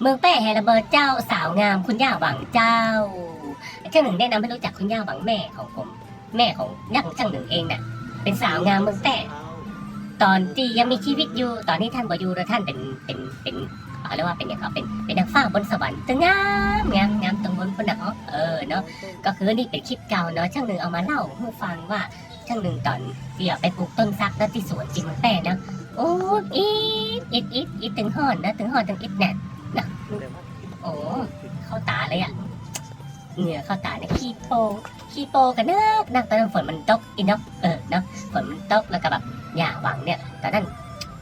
เมืองแป้แฮระเบิดเจ้าสาวงามคุณย่าหวังเจ้าช่างหนึ่งแนะนำให้รู้จักคุณย่าหวังแม่ของผม แม่ของย่าของช่างหนึ่งเองน่ะ เป็นสาวงามเมืองแป้ตอนที่ยังมีชีวิตอยู่ตอนนี้ท่านบ่อยู่แล้วท่านเป็นเป็นเป็นเรียกว่าเป็นอย่างเขาเป็นเป็นนางฟ้าบนสวรรค์ตึงงามงามงามตรงบนบนเนาะเออเนาะก็คือนี่เป็นคลิปเก่าเนาะช่างหนึ่งเอามาเล่าให้ฟังว่าช่างหนึ่งตอนที่เอาไปปลูกต้นซักแล้วที่สวนจริงเมืองแป้เนาะโอ้อีดอีดอีดอีดถึงห่อนนะถึงห่อนถึงอีดแน่น เหงื่อเข้าตาเนี่ยขี้โปขี้โปกันนักนักตอนนั้นฝนมันตกอีเนาะเออเนาะฝนมันตกแล้วก็แบบอย่าหวังเนี่ยตอนนั้น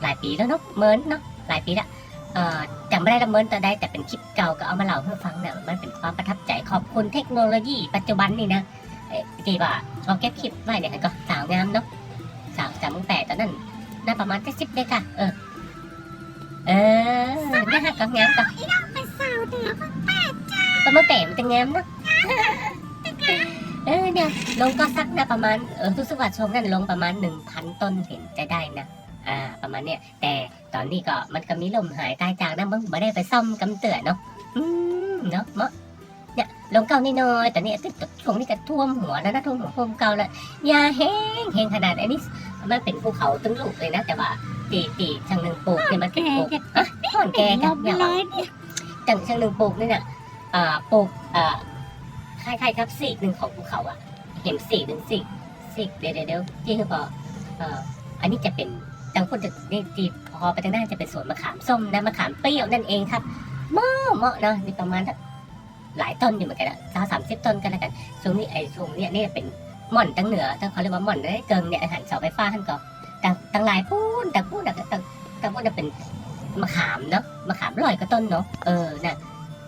หลายปีแล้วเนาะเมินเนาะหลายปีละเอ่อจำไม่ได้ละเมินตอนใดแต่เป็นคลิปเก่าก็เอามาเล่าให้ฟังเนี่ยมันเป็นความประทับใจขอบคุณเทคโนโลยีปัจจุบันนี่นะเอ่อที่ว่าเอาเก็บคลิปไว้เนี่ยก็สาวงามเนาะสาวจำมึงแปดตอนนั้นน่าประมาณแค่สิบเลยค่ะ เออ เออน่าฮักกับงามกับเป็นสาวเหนือก็มาแต่มันจะงามเนอะ เออเนี่ยลงก็สักนะประมาณเออทุกสวัสดิ์ชมนั่นลงประมาณหนึ่งพันต้นเห็นจะได้นะอ่าประมาณเนี้ยแต่ตอนนี้ก็มันก็มีลมหายตายจากนะมึงไม่ได้ไปซ่อมกำเตือนเนาะอืมเนาะเมาะเนี่ยลงเก่านิดหน่อยแต่เนี่ยติดช่วงนี้ก็ท่วมหัวแล้วนะท่วมหัวท่วมเก่าแล้วยาแห้งแห้งขนาดอันนี้มันเป็นภูเขาตึงลูกเลยนะแต่ว่าตีตีทางหนึ่งปลูกเนี่ยมันเป็นปลูกอะท่อนแกแกกักับบเนี่ยเลยเนี่ยจังเชิงหนึ่งปลูกนี่เนี่ยอ่าปลูกอ่า คล้ายๆกับสีกหนึ่งของภูเขาอะ เห็นสีกหนึ่งสีกสีกเดี๋ยวเดี๋ยวที่คือพอเอ่ออันนี้จะเป็นทางคนจะนี่ตีพอไปทางหน้าจะเป็นสวนมะขามส้มนะมะขามเปรี้ยวนั่นเองครับเหมาะเหมาะนะนี่ประมาณหลายต้นอยู่เหมือนกันอะสาวสามสิบต้นกันแล้วกันช่วงนี้ไอ้ช่วงเนี้ยนี่เป็นหม่อนตั้งเหนือถ้าเขาเรียกว่าหม่อนได้เกิงเนี่ยอาหารเสาไฟฟ้าท่านก็ต่างต่างหลายพูนต่างพูนต่างต่างต่างพูนจะเป็นมะขามเนาะมะขามลอยก็ต้นเนาะเออน่ะ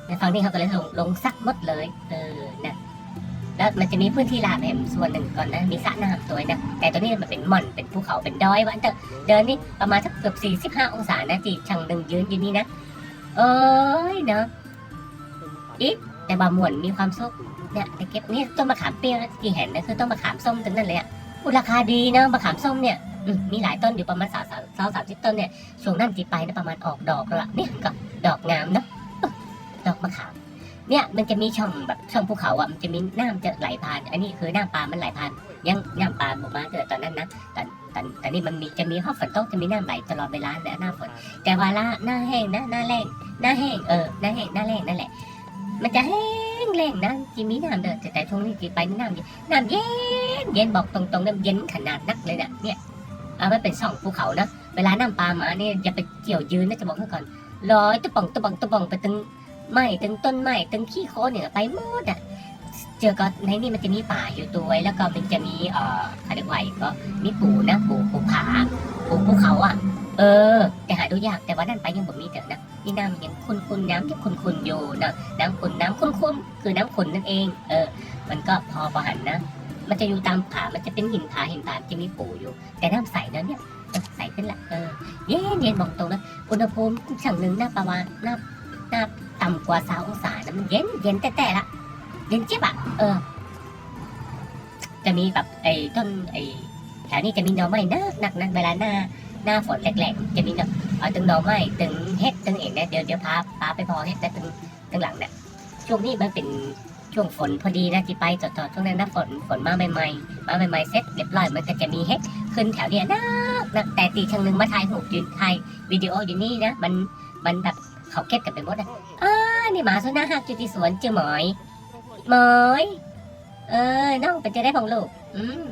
ในฝั่งนี้เขาก็เลยลงลงซักหมดเลย เออ แล้วมันจะมีพื้นที่ลาบแหมส่วนหนึ่งก่อนนะมีสระน้ำตัวนะแต่ตัวนี้มันเป็นหม่อนเป็นภูเขาเป็นดอยวันเตอเดินนี่ประมาณสักเกือบสี่สิบห้าองศานะจีช่างหนึ่งยืนอยู่นี่นะเอ้ยเนาะอีกแต่บาหมวนมีความสุขเนี่ยแต่เก็บนี่ต้นมะขามเปรี้ยวที่เห็นนะคือต้นมะขามส้มทั้งนั้นเลยอะอุราคาดีนะมะขามส้มเนี่ยมีหลายต้นอยู่ประมาณสามสามสามสิบต้นเนี่ยช่วงนั้นที่ไปนะประมาณออกดอกแล้วล่ะเนี่ยก็ดอกงามเนะ เนี่ยมันจะมีช่องแบบช่องภูเขาอะมันจะมีน้ำจะไหลผ่าน อันนี้คือน้ำปลามันไหลผ่าน ยังน้ำปลาบอกมาเกิดตอนนั้นนะแต่แต่แต่นี่มันมีจะมีห้องฝนตกจะมีน้ำไหลตลอดเวลาแหละหน้าฝน แต่เวลาหน้าแห้งนะหน้าแรงหน้าแห้งเออหน้าแห้งหน้าแรงนั่นแหละ มันจะแห้งแรงนะจีมีน้ำเดินแต่แต่ช่วงนี้จีไปนี่น้ำเย็นน้ำเย็นเย็นบอกตรงๆน้ำเย็นขนาดนักเลยเนี่ยเนี่ยเอาไว้เป็นช่องภูเขานะเวลาน้ำปลามาเนี่ยอย่าไปเกี่ยวยืนนะจะบอกให้ก่อนลอยตะป่องตะป่องตะป่องไปตึง ไม้ตึงต้นไม้ตึงขี้โคลนเนี่ยไปหมดอะเจอก็ในนี่มันจะมีป่าอยู่ตัวไว้แล้วก็มันจะมีเอ่ออะไรไหวก็มีปูนะปูปูผาปูภูเขาอะ เออ แต่หาดูยากแต่ว่านั่นไปยังบ่มีเจอนะนี่น้ำยังคุณคุณน้ำยังคุณคุณอยู่นะน้ำคุณน้ำคุณคุณคือน้ำคุณนั่นเอง เออ มันก็พอประหันนะมันจะอยู่ตามผา มันจะเป็นหินผาหินผาจะมีปูอยู่ แต่น้ำใสนะเนี่ยใสขึ้นละเออเย็นเย็นบอกตรงนะอุณหภูมิช่างหนึ่งหน้าประมาณหน้าหน้า ต่ำกว่าสาองศานะมันเย็นเย็นแต่แต่ละเย็นเจี๊ยบอะเออ จะมีแบบไอ้ต้นไอ้แถวนี้จะมีหน่อไม้นักนักนั้นเวลาหน้าหน้าฝนแหลกๆจะมีหน่อเอาตึงหน่อไม้ตึงเฮ็ดตึงเองนะเดี๋ยวเดี๋ยวพาพาไปพอเฮ็ดแต่ตึงตึงหลังเนี่ยช่วงนี้มันเป็นช่วงฝนพอดีนะที่ไปจอดๆช่วงนั้นนะฝนฝนมาใหม่ๆมาใหม่ๆเสร็จเรียบร้อยมันก็จะมีเฮ็ดขึ้นแถวเนี้ยนักนักแต่ตีช่างหนึ่งมาถ่ายหูยืนถ่ายวิดีโออยู่นี่นะมันมันแบบเขาเก็บกันไปหมดนะ อ่านี่หมาสุนัขหักอยู่ที่สวนเจอหมอย หมอย เออน้องเป็นจะได้ของลูก อืม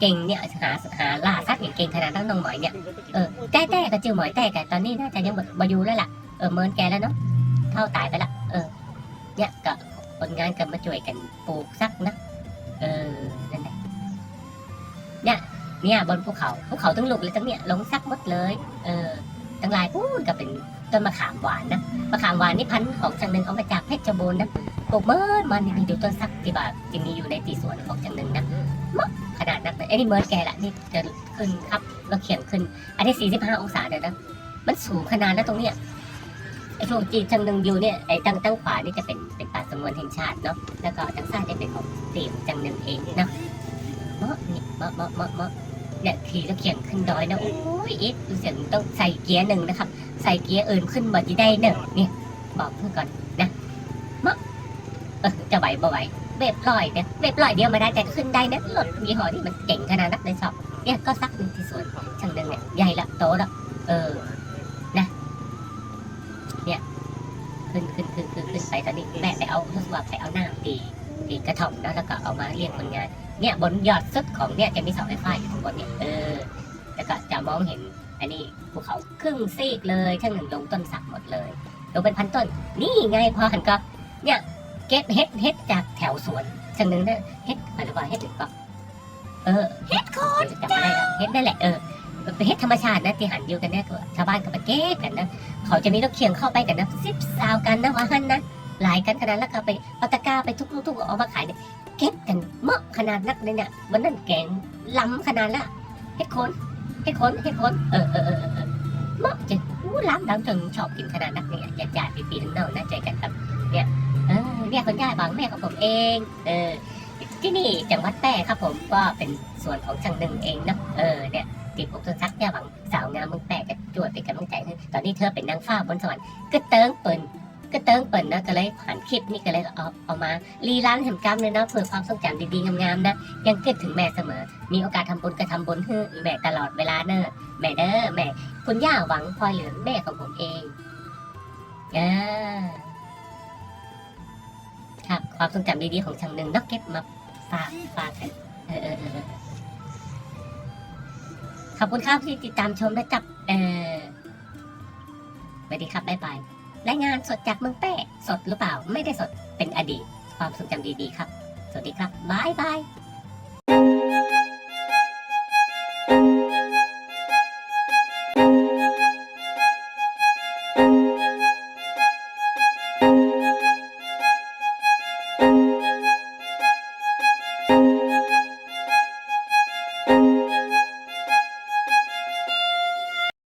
เก่งเนี่ยหาหาล่าสัตว์อย่างเก่งขนาดนั้นน้องหมอยเนี่ยเออแต่แต่ก็เจอหมอยแต่กันตอนนี้น่าจะยังบอยู่แล้วล่ะเออเมินแกแล้วเนาะเท่าตายไปละเออ เนี่ยก็คนงานกันมาช่วยกันปลูกซักนะเออนั่นแหละเนี่ยเนี่ยบนภูเขาภูเขาทั้งลูกเลยทั้งเนี่ยลงซักหมดเลย เออทั้งลายพูดก็เป็น ต้นมะขามหวานนะมะขามหวานนี่พันธุ์ของจังหนึ่งเอามาจากเพชรบูรณ์นะปลูกเมินมันนี่ดูต้นซักที่แบบจะมีอยู่ในตีสวนของจังหนึ่งนะมะขนาดนั้นเลยไอ้นี่เมินแกละนี่จะขึ้นครับเราเขียนขึ้น อันนี้ 45 องศาเลยนะมันสูงขนาดนั้นตรงเนี้ยไอ้ช่วงจีจังหนึ่งอยู่เนี่ยไอ้ตั้งตั้งขวานี่จะเป็นเป็นป่าสงวนแห่งชาติเนาะแล้วก็ตั้งซ้ายจะเป็นของตีของจังหนึ่งเองนะเมาะนี่เมาะเมาะเมาะ เนี่ยขี่แล้วเขียงขึ้นดอยนะโอ้ยอีทดูเสียงต้องใส่เกียร์หนึ่งนะครับ ใส่เกียร์อื่นขึ้นมาจะได้เนอะเนี่ยบอกเพื่อก่อนนะมะเออจะไหวบ่ไหวเว็บลอยเนี่ยเว็บลอยเดียวมาได้แต่ขึ้นได้นะรถมีหอที่มันเก่งขนาดนั้นในสอบเนี่ยก็ซักหนึ่งที่สวนช่างหนึ่งเนี่ยใหญ่ละโตละเออ ตีกระถ่อมนะแล้วก็เอามาเรียกคนงาน เนี่ยบนยอดสุดของเนี่ยจะมีเสาไฟฟ้าอยู่ข้างบนเนี่ยเออแล้วก็จะมองเห็นอันนี้ภูเขาครึ่งซีกเลยทั้งหนึ่งลงต้นสักหมดเลยลงเป็นพันต้น นี่ไงพอหันก็เนี่ยเก็บเฮ็ดเฮ็ดจากแถวสวนชั้นหนึ่งเนี่ยเฮ็ดอะไรว่าเฮ็ดหรือเปล่าเออเฮ็ดโคนจำไม่ได้อะเฮ็ดนั่นแหละเออเป็นเฮ็ดธรรมชาตินะที่หันอยู่กันเนี่ยก็ชาวบ้านก็ไปเก็บกันนะเขาจะมีรถเคียงเข้าไปกันนะซิบซาวกันนะว่าหันนะ หลายกันขนาดแล้วก็ไปเอาตะกร้าไปทุกๆทุกๆเอามาขายเนี่ยเก็บกันเมาะขนาดนักเลยเนี่ยวันนั้นแกงล้ำขนาดละเฮ็ดคนเฮ็ดคนเฮ็ดคนเออเออเออเออเมาะจริงอู้ล้ำล้ำจนชอบกินขนาดนักเนี่ยญาติญาติปีๆทั้งเน่าน่าใจกันครับเนี่ยเออเนี่ยคนย่าบางแม่ของผมเอง เออที่นี่จังหวัดแพร่ครับผมก็เป็นส่วนของจังหนึ่งเองเนาะเออเนี่ยติดผมตัวซักย่าหวังสาวงามมึงแปะกับจวดเป็นกำลังใจให้ตอนนี้เธอเป็นนางฟ้าบนสวรรค์ก็เติงเปิ่น ก็เติงเปิ่นะก็เลยผ่านคลิปนี้ก็เลยเอาเอามารีร้านแห่งกรรมเลยนะเพื่อความทรงจำดีๆงามๆนะยังคิดถึงแม่เสมอ มีโอกาสทำบุญก็ทำบุญให้แม่ตลอดเวลาเนอะแม่เด้อแม่คุณย่าหวังพลอยเหลือแม่ของผมเองอ่าครับความทรงจำดีๆของช่างหนึ่งนักเก็บมาฝากฝากกันเออเออเออขอบคุณครับที่ติดตามชมและจับเออสวัสดีครับบ๊ายบาย รายงานสดจากเมืองแป้สดหรือเปล่าไม่ได้สดเป็นอดีต ความทรงจำดีๆครับ สวัสดีครับบายบาย